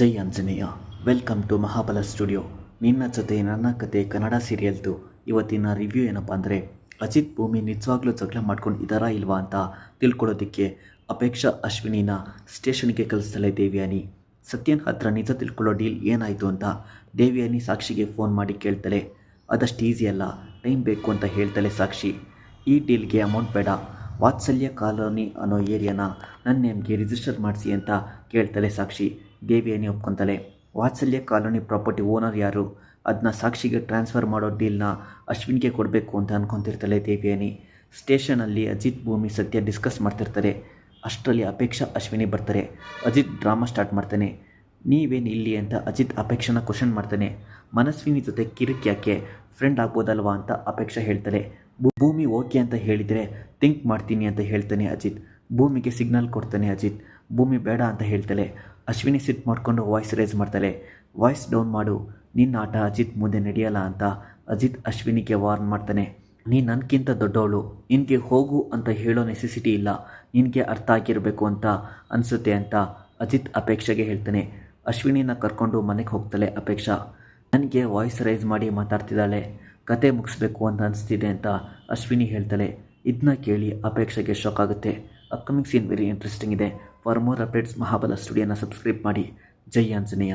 Jai Anjaneya, welcome to Mahabala studio. ನಿನ್ನ ಜೊತೆ ನನ್ನ ಕತೆ ಕನ್ನಡ ಸೀರಿಯಲ್ದು ಇವತ್ತಿನ ರಿವ್ಯೂ ಏನಪ್ಪ ಅಂದರೆ, ಅಜಿತ್ ಭೂಮಿ ನಿಜವಾಗ್ಲೂ ಜಗಳ ಮಾಡ್ಕೊಂಡು ಇದ್ದಾರಾ ಇಲ್ವಾ ಅಂತ ತಿಳ್ಕೊಳ್ಳೋದಕ್ಕೆ ಅಪೇಕ್ಷಾ ಅಶ್ವಿನಿನ ಸ್ಟೇಷನ್ಗೆ ಕಳಿಸ್ತಾಳೆ ದೇವ್ಯಾನಿ. ಸತ್ಯನ್ ಹತ್ರ ನಿಜ ತಿಳ್ಕೊಳ್ಳೋ ಡೀಲ್ ಏನಾಯಿತು ಅಂತ ದೇವಿಯಾನಿ ಸಾಕ್ಷಿಗೆ ಫೋನ್ ಮಾಡಿ ಕೇಳ್ತಾಳೆ ಅದಷ್ಟು ಈಸಿ ಅಲ್ಲ, ಟೈಮ್ ಬೇಕು ಅಂತ ಹೇಳ್ತಾಳೆ ಸಾಕ್ಷಿ. ಈ ಡೀಲ್ಗೆ ಅಮೌಂಟ್ ಬೇಡ, ವಾತ್ಸಲ್ಯ ಕಾಲೋನಿ ಅನ್ನೋ ಏರಿಯಾನ ನನ್ನ ನೇಮ್ಗೆ ರಿಜಿಸ್ಟರ್ ಮಾಡಿಸಿ ಅಂತ ಕೇಳ್ತಾಳೆ ಸಾಕ್ಷಿ. ದೇವಿಯನಿ ಒಪ್ಕೊಂತಾಳೆ ವಾತ್ಸಲ್ಯ ಕಾಲೋನಿ ಪ್ರಾಪರ್ಟಿ ಓನರ್ ಯಾರು? ಅದನ್ನ ಸಾಕ್ಷಿಗೆ ಟ್ರಾನ್ಸ್ಫರ್ ಮಾಡೋ ಡೀಲ್ನ ಅಶ್ವಿನ್ಗೆ ಕೊಡಬೇಕು ಅಂತ ಅನ್ಕೊಂತಿರ್ತಾಳೆ ದೇವಿಯನಿ. ಸ್ಟೇಷನಲ್ಲಿ ಅಜಿತ್ ಭೂಮಿ ಸತ್ಯ ಡಿಸ್ಕಸ್ ಮಾಡ್ತಿರ್ತಾರೆ. ಅಷ್ಟರಲ್ಲಿ ಅಪೇಕ್ಷಾ ಅಶ್ವಿನಿ ಬರ್ತಾರೆ. ಅಜಿತ್ ಡ್ರಾಮಾ ಸ್ಟಾರ್ಟ್ ಮಾಡ್ತಾನೆ. ನೀವೇನು ಇಲ್ಲಿ ಅಂತ ಅಜಿತ್ ಅಪೇಕ್ಷನ ಕ್ವಶನ್ ಮಾಡ್ತಾನೆ. ಮನಸ್ವಿನಿ ಜೊತೆ ಕಿರಿಕ್ ಯಾಕೆ? ಫ್ರೆಂಡ್ ಆಗ್ಬೋದಲ್ವಾ ಅಂತ ಅಪೇಕ್ಷಾ ಹೇಳ್ತಾಳೆ. ಭೂಮಿ ಓಕೆ ಅಂತ ಹೇಳಿದರೆ ಥಿಂಕ್ ಮಾಡ್ತೀನಿ ಅಂತ ಹೇಳ್ತಾನೆ ಅಜಿತ್. ಭೂಮಿಗೆ ಸಿಗ್ನಲ್ ಕೊಡ್ತಾನೆ ಅಜಿತ್. ಭೂಮಿ ಬೇಡ ಅಂತ ಹೇಳ್ತಾಳೆ ಅಶ್ವಿನಿ ಸಿಟ್ ಮಾಡಿಕೊಂಡು ವಾಯ್ಸ್ ರೇಸ್ ಮಾಡ್ತಾಳೆ ವಾಯ್ಸ್ ಡೌನ್ ಮಾಡು, ನಿನ್ನ ಆಟ ಅಜಿತ್ ಮುಂದೆ ನಡೆಯಲ್ಲ ಅಂತ ಅಜಿತ್ ಅಶ್ವಿನಿಗೆ ವಾರ್ನ್ ಮಾಡ್ತಾನೆ. ನೀನು ನನಗಿಂತ ದೊಡ್ಡವಳು, ನಿನಗೆ ಹೋಗು ಅಂತ ಹೇಳೋ ನೆಸೆಸಿಟಿ ಇಲ್ಲ, ನಿನಗೆ ಅರ್ಥ ಆಗಿರಬೇಕು ಅಂತ ಅನಿಸುತ್ತೆ ಅಂತ ಅಜಿತ್ ಅಪೇಕ್ಷೆಗೆ ಹೇಳ್ತಾನೆ. ಅಶ್ವಿನಿನ ಕರ್ಕೊಂಡು ಮನೆಗೆ ಹೋಗ್ತಾಳೆ ಅಪೇಕ್ಷಾ, ನನಗೆ ವಾಯ್ಸ್ ರೈಸ್ ಮಾಡಿ ಮಾತಾಡ್ತಿದ್ದಾಳೆ, ಕತೆ ಮುಗಿಸ್ಬೇಕು ಅಂತ ಅನಿಸ್ತಿದೆ ಅಂತ ಅಶ್ವಿನಿ ಹೇಳ್ತಾಳೆ ಇದನ್ನ ಕೇಳಿ ಅಪೇಕ್ಷೆಗೆ ಶಾಕ್ ಆಗುತ್ತೆ. ಅಪ್ಕಮಿಂಗ್ ಸೀನ್ ವೆರಿ ಇಂಟ್ರೆಸ್ಟಿಂಗ್ ಇದೆ. ಫಾರ್ ಮೋರ್ ಅಪ್ಡೇಟ್ಸ್ ಮಹಾಬಲ ಸ್ಟುಡಿಯೋನ ಸಬ್ಸ್ಕ್ರೈಬ್ ಮಾಡಿ. ಜೈ ಆಂಜನೇಯ.